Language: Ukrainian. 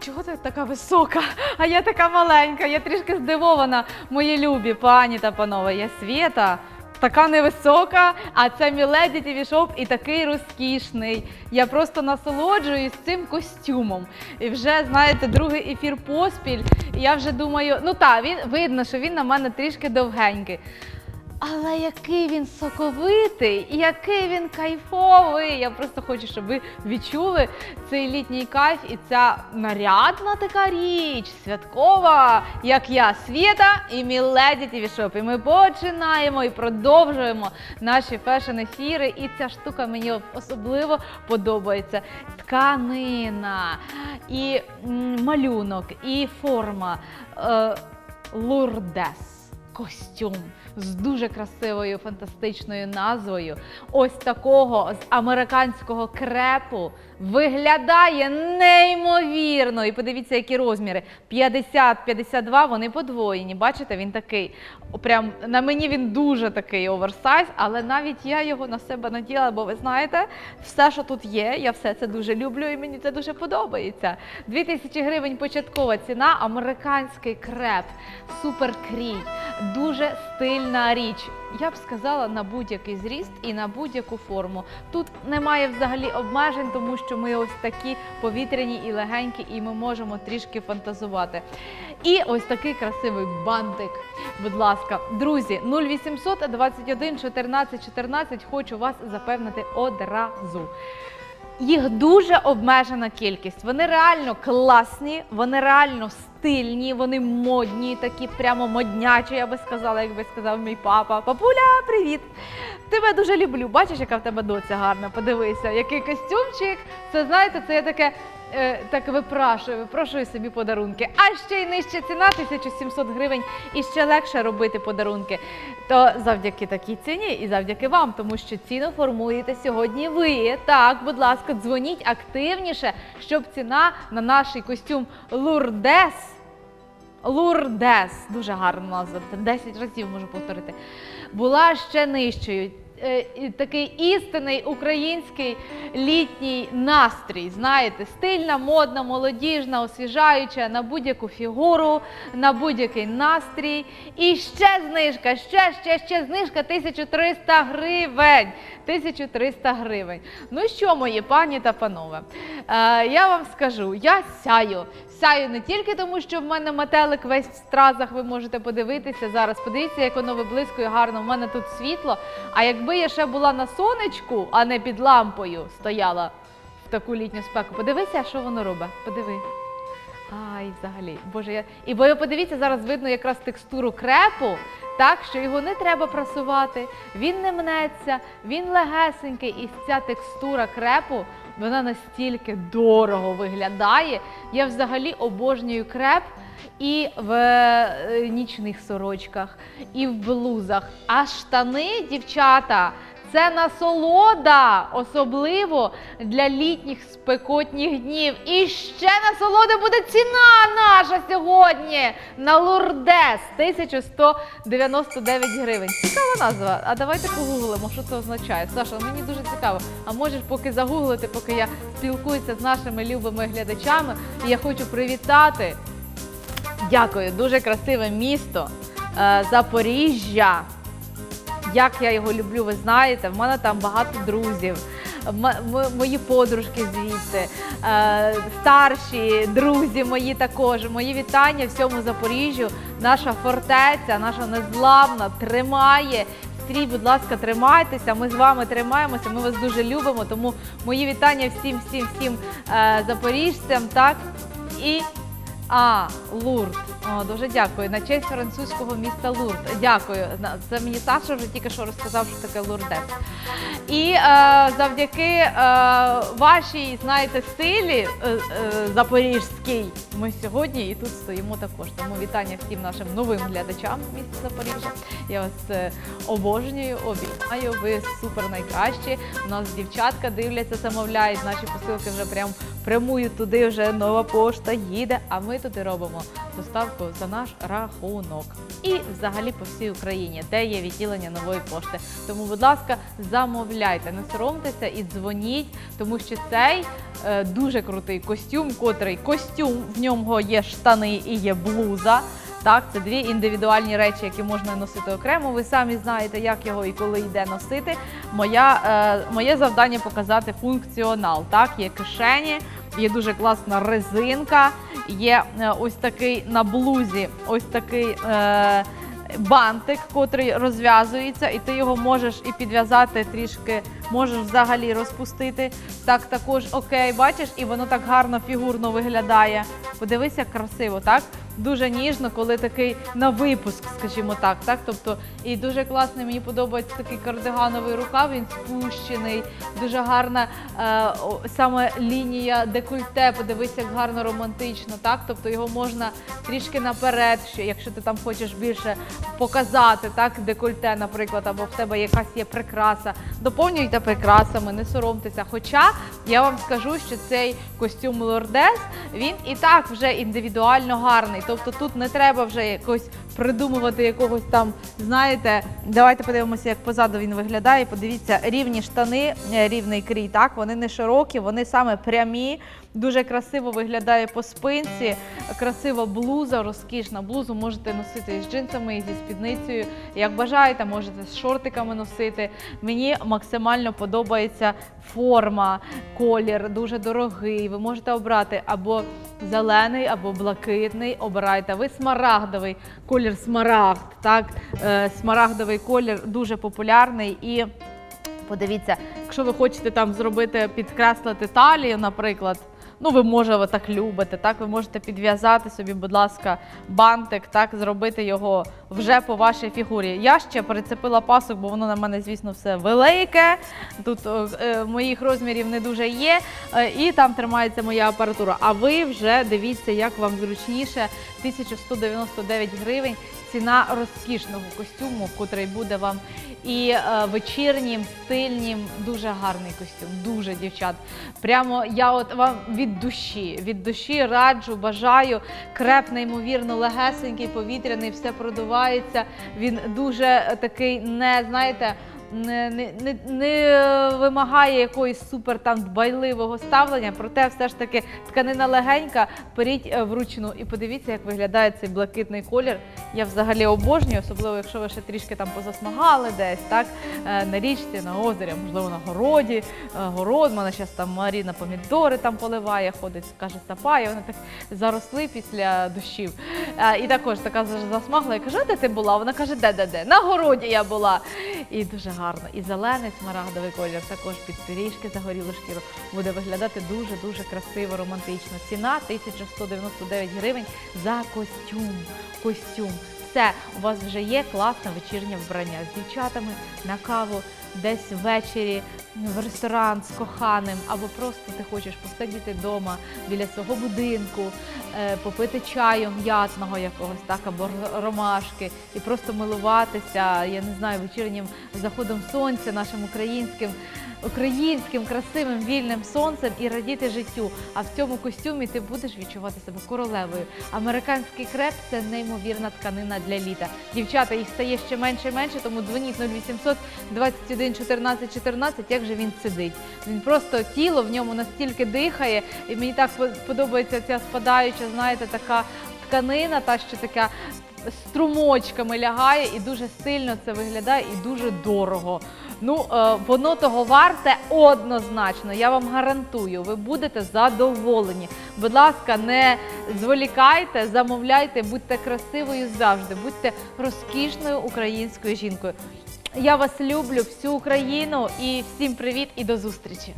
чого ти така висока? А я така маленька, я трішки здивована, мої любі пані та панове. Я Свєта. Така невисока, а це Міледі Shop і такий розкішний. Я просто насолоджуюсь цим костюмом. І вже, знаєте, другий ефір поспіль. І я вже думаю, ну так, він видно, що він на мене трішки довгенький. Але який він соковитий, і який він кайфовий. Я просто хочу, щоб ви відчули цей літній кайф і ця нарядна така річ, святкова, як я, Свєта і Міледі Shop. І ми починаємо і продовжуємо наші фешн-ефіри. І ця штука мені особливо подобається. Тканина, і малюнок, і форма. Е, Лурдес. Костюм з дуже красивою фантастичною назвою. Ось такого з американського крепу виглядає неймовірно. І подивіться, які розміри: 50-52, вони подвоєні. Бачите, він такий. Прям на мені він дуже такий оверсайз, але навіть я його на себе наділа, бо ви знаєте, все, що тут є, я все це дуже люблю і мені це дуже подобається. 2000 гривень початкова ціна, американський креп, супер крій, дуже стильна річ. Я б сказала на будь-який зріст і на будь-яку форму. Тут немає взагалі обмежень, тому що ми ось такі повітряні і легенькі, і ми можемо трішки фантазувати. І ось такий красивий бантик. Будь ласка, друзі, 0800 21 14 14. Хочу вас запевнити одразу. Їх дуже обмежена кількість. Вони реально класні, вони реально стильні, вони модні, такі прямо моднячі, я би сказала, якби сказав мій папа. Папуля, привіт! Тебе дуже люблю. Бачиш, яка в тебе доця гарна. Подивися, який костюмчик. Це знаєте, це є таке. Е, Так випрашую, випрошую собі подарунки. А ще й нижча ціна 1700 гривень і ще легше робити подарунки. То завдяки такій ціні і завдяки вам, тому що ціну формуєте сьогодні ви. Так, будь ласка, дзвоніть активніше, щоб ціна на наш костюм Лурдес. Лурдес, дуже гарна назва, 10 разів можу повторити. Була ще нижчою. Е, Такий істинний український літній настрій. Знаєте, стильна, модна, молодіжна, освіжаюча на будь-яку фігуру, на будь-який настрій. І ще знижка, ще, ще, ще знижка 1300 гривень. 1300 гривень. Ну що, мої пані та панове, е, я вам скажу, я сяю. Сяю не тільки тому, що в мене метелик весь в стразах, ви можете подивитися зараз. Подивіться, як воно виблискує гарно. У мене тут світло. А якби я ще була на сонечку, а не під лампою стояла в таку літню спеку, подивися, що воно робить. Подиви. Ай, взагалі, боже, я. І бо подивіться, зараз видно якраз текстуру крепу, так що його не треба прасувати, він не мнеться, він легесенький, і ця текстура крепу вона настільки дорого виглядає. Я взагалі обожнюю креп і в е, нічних сорочках, і в блузах. А штани, дівчата, це насолода, особливо для літніх спекотніх днів. І ще насолода буде ціна наша сьогодні на Лурдес 1199 гривень. Цікава назва. А давайте погуглимо, що це означає. Саша, мені дуже цікаво. А можеш поки загуглити, поки я спілкуюся з нашими любими глядачами. І я хочу привітати. Дякую, дуже красиве місто е, Запоріжжя. Як я його люблю, ви знаєте, в мене там багато друзів. Мої подружки звідти, е, старші друзі мої також. Мої вітання всьому Запоріжжю. Наша фортеця, наша незламна тримає. Стрій, будь ласка, тримайтеся. Ми з вами тримаємося. Ми вас дуже любимо. Тому мої вітання всім, всім, всім е, запоріжцям. Так і а, Лурд. Дуже дякую. На честь французького міста Лурд. Дякую. Це мені Саша вже тільки що розказав, що таке Лурдес. І е, завдяки е, вашій, знаєте, стилі е, е, запорізькій, ми сьогодні і тут стоїмо також. Тому вітання всім нашим новим глядачам міста Запоріжжя. Я вас е, обожнюю, обіймаю. Ви супер найкращі. У нас дівчатка дивляться, замовляють. Наші посилки вже прям прямують туди вже нова пошта їде, а ми туди робимо доставку за наш рахунок. І взагалі по всій Україні, де є відділення нової пошти. Тому, будь ласка, замовляйте, не соромтеся і дзвоніть, тому що цей е, дуже крутий костюм, котрий костюм, в ньому є штани і є блуза. Так, це дві індивідуальні речі, які можна носити окремо. Ви самі знаєте, як його і коли йде носити. Моя, е, моє завдання показати функціонал. Так, є кишені, є дуже класна резинка, є е, ось такий на блузі, ось такий. Е, Бантик, котрий розв'язується, і ти його можеш і підв'язати трішки, можеш взагалі розпустити. Так також окей, бачиш, і воно так гарно фігурно виглядає. Подивися, красиво, так? Дуже ніжно, коли такий на випуск, скажімо так. так? Тобто, і дуже класний, мені подобається такий кардигановий рукав, він спущений, дуже гарна е, саме лінія декольте. Подивися, як гарно романтично, так? Тобто його можна трішки наперед, що якщо ти там хочеш більше показати, так, декольте, наприклад, або в тебе якась є прикраса. Доповнюйте прикрасами, не соромтеся. Хоча я вам скажу, що цей костюм лордес він і так вже індивідуально гарний. Тобто тут не треба вже якось придумувати якогось там, знаєте, давайте подивимося, як позаду він виглядає. Подивіться, рівні штани, е, рівний крій, так, вони не широкі, вони саме прямі. Дуже красиво виглядає по спинці, красива блуза, розкішна. Блузу можете носити з джинсами, і зі спідницею. Як бажаєте, можете з шортиками носити. Мені максимально подобається форма, колір, дуже дорогий. Ви можете обрати або зелений, або блакитний. Обирайте. Ви смарагдовий колір смарагд. Так, Е, смарагдовий колір дуже популярний і. Подивіться, якщо ви хочете там зробити, підкреслити талію, наприклад. Ну, ви може ви так любите, так? Ви можете підв'язати собі, будь ласка, бантик, так? Зробити його вже по вашій фігурі. Я ще перецепила пасок, бо воно на мене, звісно, все велике. Тут е, моїх розмірів не дуже є, е, і там тримається моя апаратура. А ви вже дивіться, як вам зручніше. 1199 гривень. Ціна розкішного костюму, котрий буде вам і е, вечірнім, стильнім, дуже гарний костюм, дуже дівчат. Прямо я от вам від душі, від душі раджу, бажаю. Креп, неймовірно, легесенький, повітряний, все продувається. Він дуже такий, не знаєте. Не, не, не, вимагає якоїсь супер там дбайливого ставлення, проте все ж таки тканина легенька, беріть е, вручну і подивіться, як виглядає цей блакитний колір. Я взагалі обожнюю, особливо якщо ви ще трішки там позасмагали десь, так е, на річці, на озері, можливо, на городі. Е, Город, мене зараз там Маріна помідори там поливає, ходить, каже, сапає. Вони так заросли після дощів. І також така засмагла. Я кажу, де ти була? Вона каже, де, де, де? На городі я була. І дуже гарно. І зелений смарагдовий колір також під пиріжки загорілу шкіру буде виглядати дуже дуже красиво, романтично. Ціна 1199 гривень за костюм. Костюм. Все, у вас вже є класне вечірнє вбрання з дівчатами на каву, десь ввечері в ресторан з коханим, або просто ти хочеш посидіти вдома біля свого будинку, е, попити чаю м'ятного якогось, так, або ромашки, і просто милуватися, я не знаю, вечірнім заходом сонця нашим українським, українським красивим вільним сонцем і радіти життю. А в цьому костюмі ти будеш відчувати себе королевою. Американський креп це неймовірна тканина для літа. Дівчата, їх стає ще менше і менше, тому дзвоніть 0800 21 14 14, як же він сидить. Він просто тіло в ньому настільки дихає, і мені так по- подобається ця спадаюча, знаєте, така тканина, та що така струмочками лягає, і дуже стильно це виглядає, і дуже дорого. Ну, е, воно того варте однозначно. Я вам гарантую, ви будете задоволені. Будь ласка, не зволікайте, замовляйте, будьте красивою завжди, будьте розкішною українською жінкою. Я вас люблю, всю Україну і всім привіт і до зустрічі!